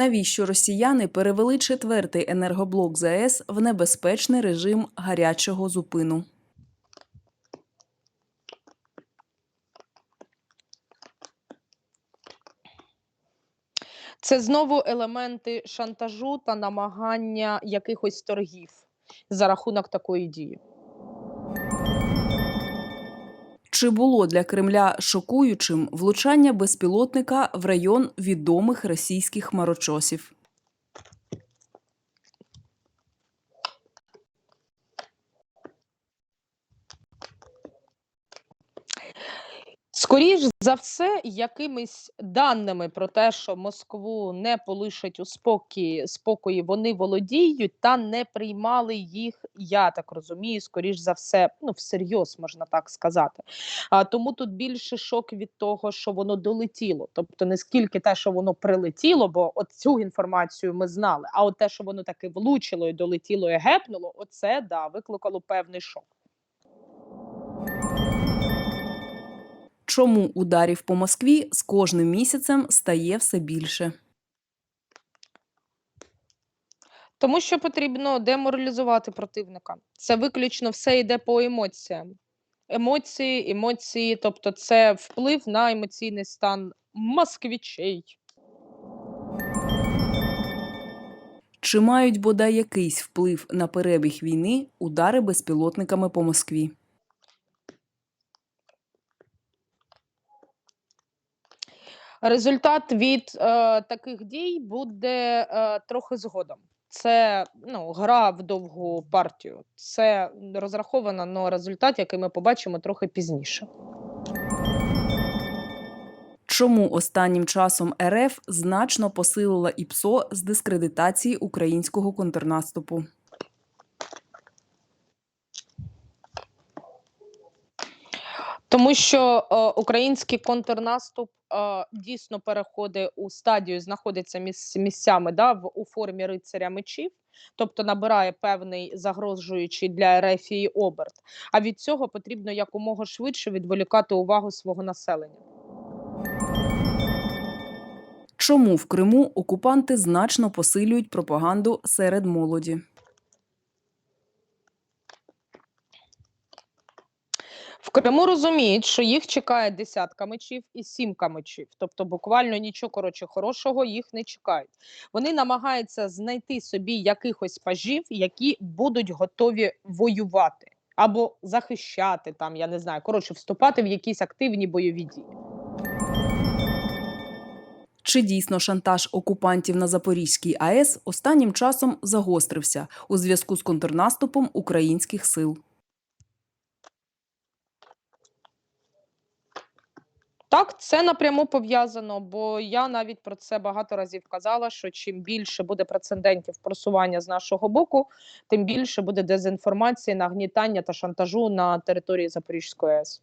Навіщо росіяни перевели четвертий енергоблок ЗАЕС в небезпечний режим гарячого зупину? Це знову елементи шантажу та намагання якихось торгів за рахунок такої дії. Чи було для Кремля шокуючим влучання безпілотника в район відомих російських хмарочосів? Скоріш за все, якимись даними про те, що Москву не полишать у спокій, спокої, вони володіють та не приймали їх, я так розумію, скоріш за все, ну всерйоз можна так сказати. А тому тут більше шок від того, що воно долетіло. Тобто не скільки те, що воно прилетіло, бо от цю інформацію ми знали. А от те, що воно таки влучило і долетіло і гепнуло, оце да викликало певний шок. Чому ударів по Москві з кожним місяцем стає все більше? Тому що потрібно деморалізувати противника. Це виключно все йде по емоціям. Емоції, емоції, тобто це вплив на емоційний стан москвічей. Чи мають бодай якийсь вплив на перебіг війни удари безпілотниками по Москві? Результат від е, таких дій буде е, трохи згодом. Це ну, гра в довгу партію. Це розраховано на результат, який ми побачимо трохи пізніше. Чому останнім часом РФ значно посилила ІПСО з дискредитації українського контрнаступу? Тому що е, український контрнаступ дійсно переходить у стадію, знаходиться міс, місцями да, в, у формі рицаря мечів, тобто набирає певний загрожуючий для Рефії оберт. А від цього потрібно якомога швидше відволікати увагу свого населення. Чому в Криму окупанти значно посилюють пропаганду серед молоді? В Криму розуміють, що їх чекає десятка мечів і сімка мечів. Тобто, буквально нічого коротше хорошого їх не чекають. Вони намагаються знайти собі якихось пажів, які будуть готові воювати або захищати там, я не знаю, коротше, вступати в якісь активні бойові дії. Чи дійсно шантаж окупантів на Запорізькій АЕС останнім часом загострився у зв'язку з контрнаступом українських сил? Так, це напряму пов'язано, бо я навіть про це багато разів казала: що чим більше буде прецедентів просування з нашого боку, тим більше буде дезінформації, нагнітання та шантажу на території Запорізької АЕС.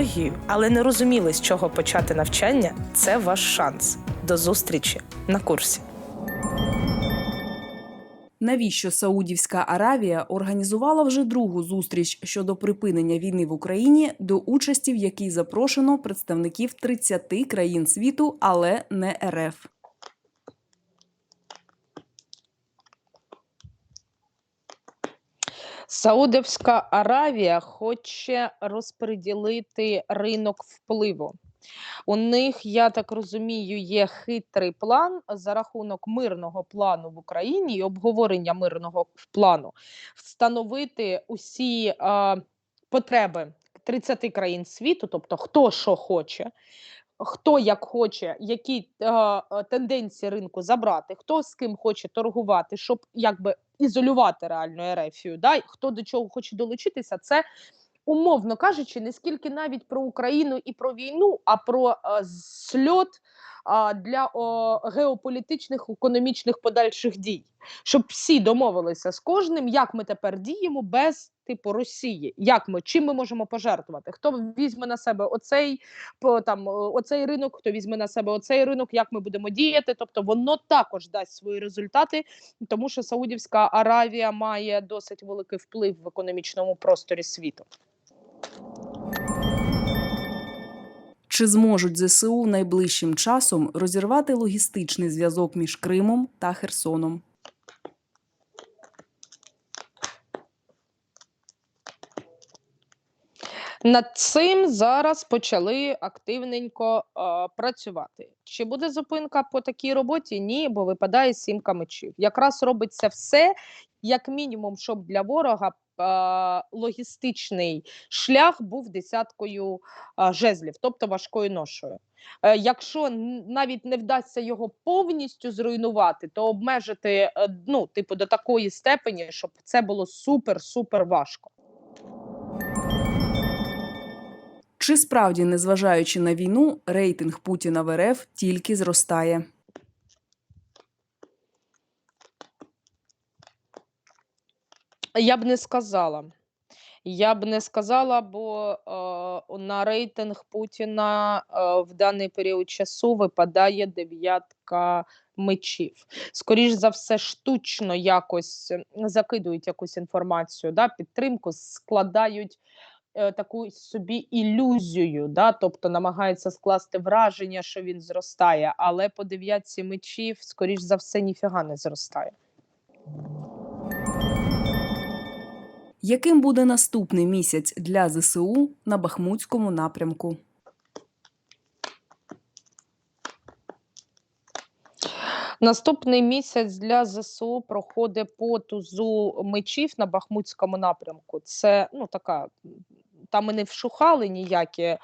тарологією, але не розуміли, з чого почати навчання, це ваш шанс. До зустрічі на курсі. Навіщо Саудівська Аравія організувала вже другу зустріч щодо припинення війни в Україні, до участі в якій запрошено представників 30 країн світу, але не РФ? Саудовська Аравія хоче розподілити ринок впливу. У них, я так розумію, є хитрий план за рахунок мирного плану в Україні і обговорення мирного плану встановити усі е, потреби 30 країн світу, тобто хто що хоче, хто як хоче, які е, е, тенденції ринку забрати, хто з ким хоче торгувати, щоб якби ізолювати реально Ерефію, да, хто до чого хоче долучитися, це умовно кажучи, не скільки навіть про Україну і про війну, а про е, сльот а, для о, геополітичних економічних подальших дій, щоб всі домовилися з кожним, як ми тепер діємо без типу Росії. Як ми чим ми можемо пожертвувати? Хто візьме на себе оцей там оцей ринок, хто візьме на себе оцей ринок, як ми будемо діяти? Тобто воно також дасть свої результати, тому що Саудівська Аравія має досить великий вплив в економічному просторі світу. Чи зможуть ЗСУ найближчим часом розірвати логістичний зв'язок між Кримом та Херсоном? Над цим зараз почали активненько е, працювати. Чи буде зупинка по такій роботі? Ні, бо випадає сімка мечів. Якраз робиться все, як мінімум, щоб для ворога е, логістичний шлях був десяткою е, жезлів, тобто важкою ношою. Е, якщо навіть не вдасться його повністю зруйнувати, то обмежити е, ну, типу, до такої степені, щоб це було супер-супер важко. Чи справді, незважаючи на війну, рейтинг Путіна в РФ тільки зростає? Я б не сказала. Я б не сказала, бо е, на рейтинг Путіна е, в даний період часу випадає дев'ятка мечів. Скоріш за все, штучно якось закидують якусь інформацію, да, підтримку, складають таку собі ілюзію, да, тобто намагається скласти враження, що він зростає, але по дев'ятці мечів, скоріш за все, ніфіга не зростає. Яким буде наступний місяць для ЗСУ на Бахмутському напрямку? Наступний місяць для ЗСУ проходить по тузу мечів на Бахмутському напрямку. Це ну така. Там і не вшухали ніякі е,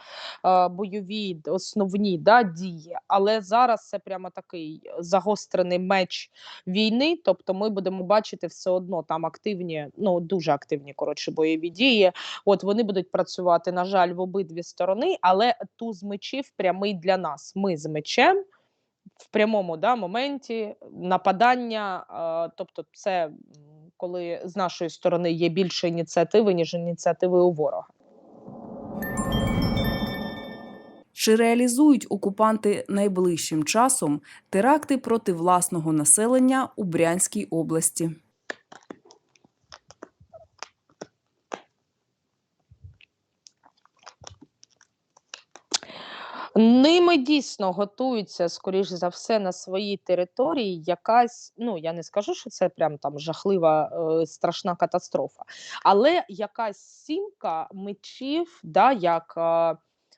бойові основні да, дії, але зараз це прямо такий загострений меч війни. Тобто, ми будемо бачити все одно там активні, ну дуже активні коротше бойові дії. От вони будуть працювати, на жаль, в обидві сторони, але туз мечів прямий для нас. Ми з мечем в прямому да, моменті нападання. тобто, це коли з нашої сторони є більше ініціативи, ніж ініціативи у ворога. Чи реалізують окупанти найближчим часом теракти проти власного населення у Брянській області? Ними дійсно готується, скоріш за все, на своїй території якась. Ну я не скажу, що це прям там жахлива е, страшна катастрофа, але якась сімка мечів, да, як е,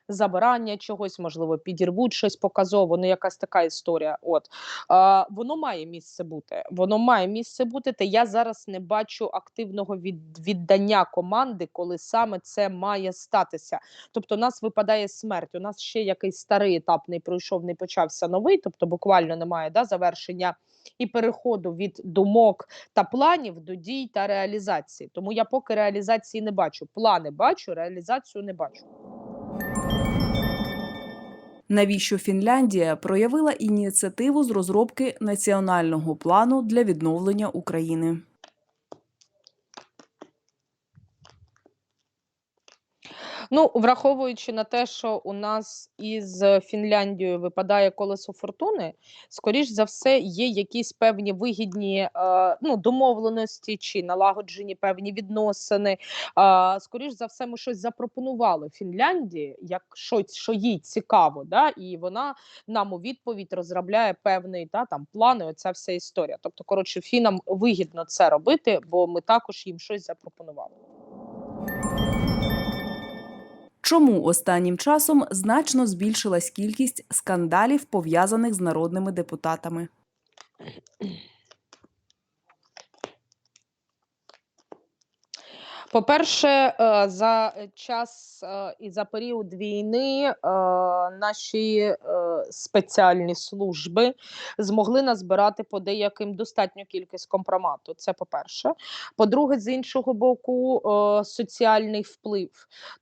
забирання чогось, можливо, підірвуть щось показово. Ну, якась така історія. От е, воно має місце бути. Воно має місце бути. Та я зараз не бачу активного від, віддання команди, коли саме це має статися. Тобто, у нас випадає смерть. У нас ще якийсь старий етап не пройшов, не почався новий. Тобто, буквально немає да, завершення і переходу від думок та планів до дій та реалізації. Тому я поки реалізації не бачу. Плани бачу, реалізацію не бачу. Навіщо Фінляндія проявила ініціативу з розробки національного плану для відновлення України? Ну, враховуючи на те, що у нас із Фінляндією випадає колесо фортуни, скоріш за все, є якісь певні вигідні е, ну, домовленості чи налагоджені певні відносини. Е, скоріш за все, ми щось запропонували Фінляндії, як щось, що їй цікаво, да? і вона нам у відповідь розробляє певний да, там плани. Оця вся історія. Тобто, коротше, фінам вигідно це робити, бо ми також їм щось запропонували. Чому останнім часом значно збільшилась кількість скандалів, пов'язаних з народними депутатами? По-перше, е, за час е, і за період війни е, наші спеціальні служби змогли назбирати по деяким достатню кількість компромату. Це по-перше. По-друге, з іншого боку, е, соціальний вплив.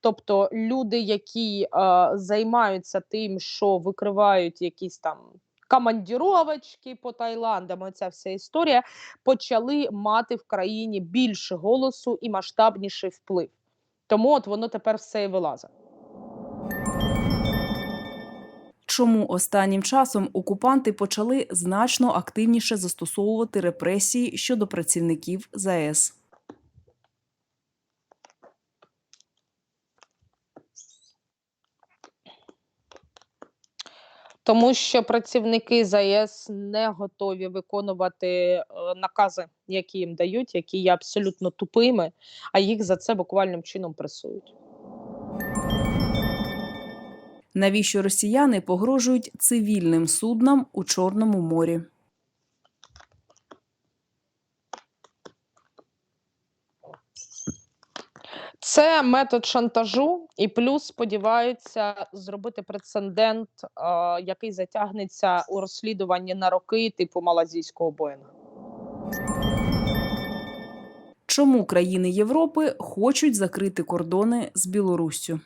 Тобто люди, які е, займаються тим, що викривають якісь там. Командіровочки по Таїландам, оця вся історія почали мати в країні більше голосу і масштабніший вплив. Тому от воно тепер все і вилазить. Чому останнім часом окупанти почали значно активніше застосовувати репресії щодо працівників ЗАЕС? Тому що працівники ЗАЕС не готові виконувати е, накази, які їм дають, які є абсолютно тупими, а їх за це буквальним чином пресують. Навіщо росіяни погрожують цивільним суднам у Чорному морі? Це метод шантажу, і плюс сподіваються зробити прецедент, е, який затягнеться у розслідуванні на роки, типу малазійського Боїнга. Чому країни Європи хочуть закрити кордони з Білоруссю?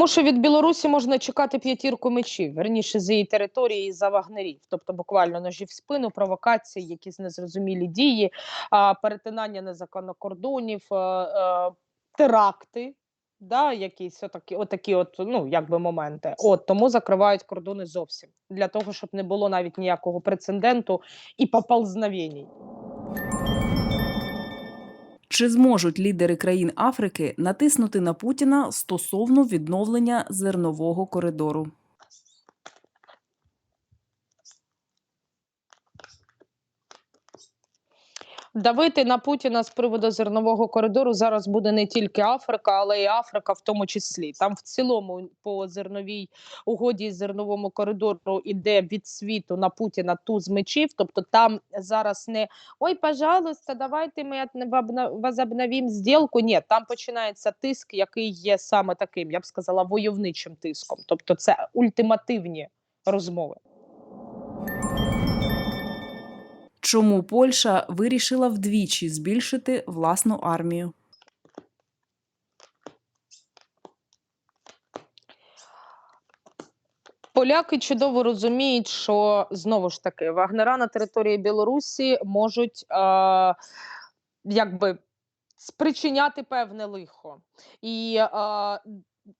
Тому що від Білорусі можна чекати п'ятірку мечів, верніше з її території за вагнерів, тобто буквально ножі в спину, провокації, якісь незрозумілі дії, а, перетинання незаконно кордонів, е, е, теракти. Да, якісь отакі, отакі от, ну, якби моменти. От тому закривають кордони зовсім для того, щоб не було навіть ніякого прецеденту і поползновень. Чи зможуть лідери країн Африки натиснути на Путіна стосовно відновлення зернового коридору? Давити на Путіна з приводу зернового коридору зараз буде не тільки Африка, але й Африка в тому числі. Там в цілому по зерновій угоді зерновому коридору іде від світу на Путіна туз мечів. Тобто там зараз не ой, пожалуйста, давайте ми возобновимо зділку. Ні, там починається тиск, який є саме таким, я б сказала, войовничим тиском. Тобто, це ультимативні розмови. Чому Польща вирішила вдвічі збільшити власну армію? Поляки чудово розуміють, що знову ж таки вагнера на території Білорусі можуть е, якби спричиняти певне лихо. І е,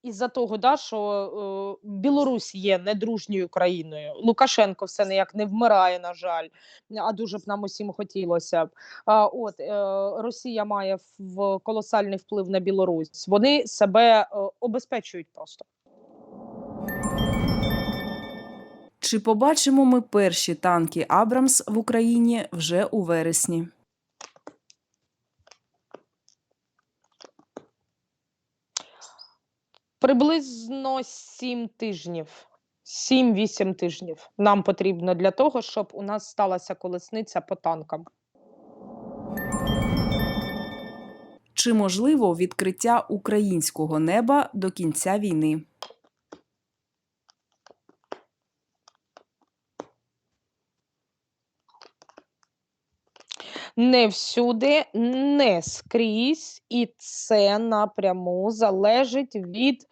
із-за того, да, що е, Білорусь є недружньою країною. Лукашенко все ніяк не вмирає, на жаль, а дуже б нам усім хотілося б. А, от е, Росія має в колосальний вплив на Білорусь. Вони себе е, обезпечують просто. Чи побачимо ми перші танки Абрамс в Україні вже у вересні? Приблизно 7 тижнів. 7-8 тижнів нам потрібно для того, щоб у нас сталася колесниця по танкам. Чи можливо відкриття українського неба до кінця війни? Не всюди, не скрізь, і це напряму залежить від,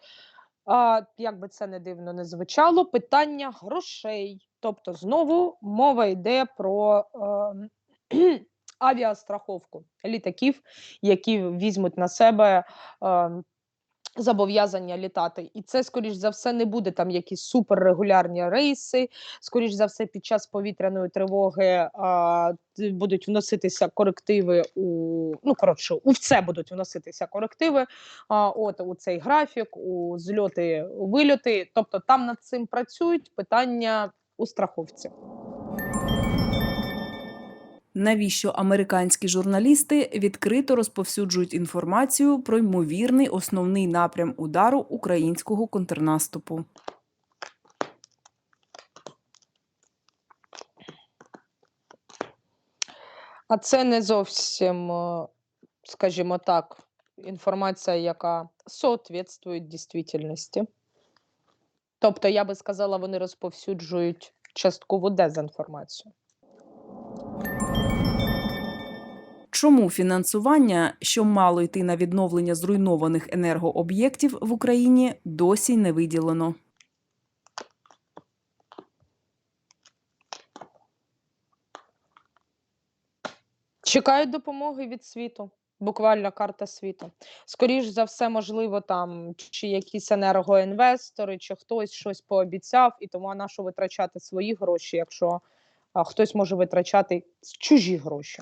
а, як би це не дивно не звучало, питання грошей. Тобто, знову мова йде про е, авіастраховку літаків, які візьмуть на себе е, зобов'язання літати. І це, скоріш за все, не буде там якісь суперрегулярні рейси. Скоріш за все, під час повітряної тривоги а, будуть вноситися корективи у ну коротше, у все будуть вноситися корективи. А, от у цей графік, у зльоти, вильоти. Тобто там над цим працюють питання у страховці. Навіщо американські журналісти відкрито розповсюджують інформацію про ймовірний основний напрям удару українського контрнаступу? А це не зовсім, е, скажімо так, інформація, яка соответствує дійсності. Тобто, я би сказала, вони розповсюджують часткову дезінформацію. Чому фінансування, що мало йти на відновлення зруйнованих енергооб'єктів в Україні, досі не виділено? Чекають допомоги від світу. Буквально карта світу. Скоріш за все, можливо, там чи якісь енергоінвестори, чи хтось щось пообіцяв, і тому а на що витрачати свої гроші, якщо а, хтось може витрачати чужі гроші.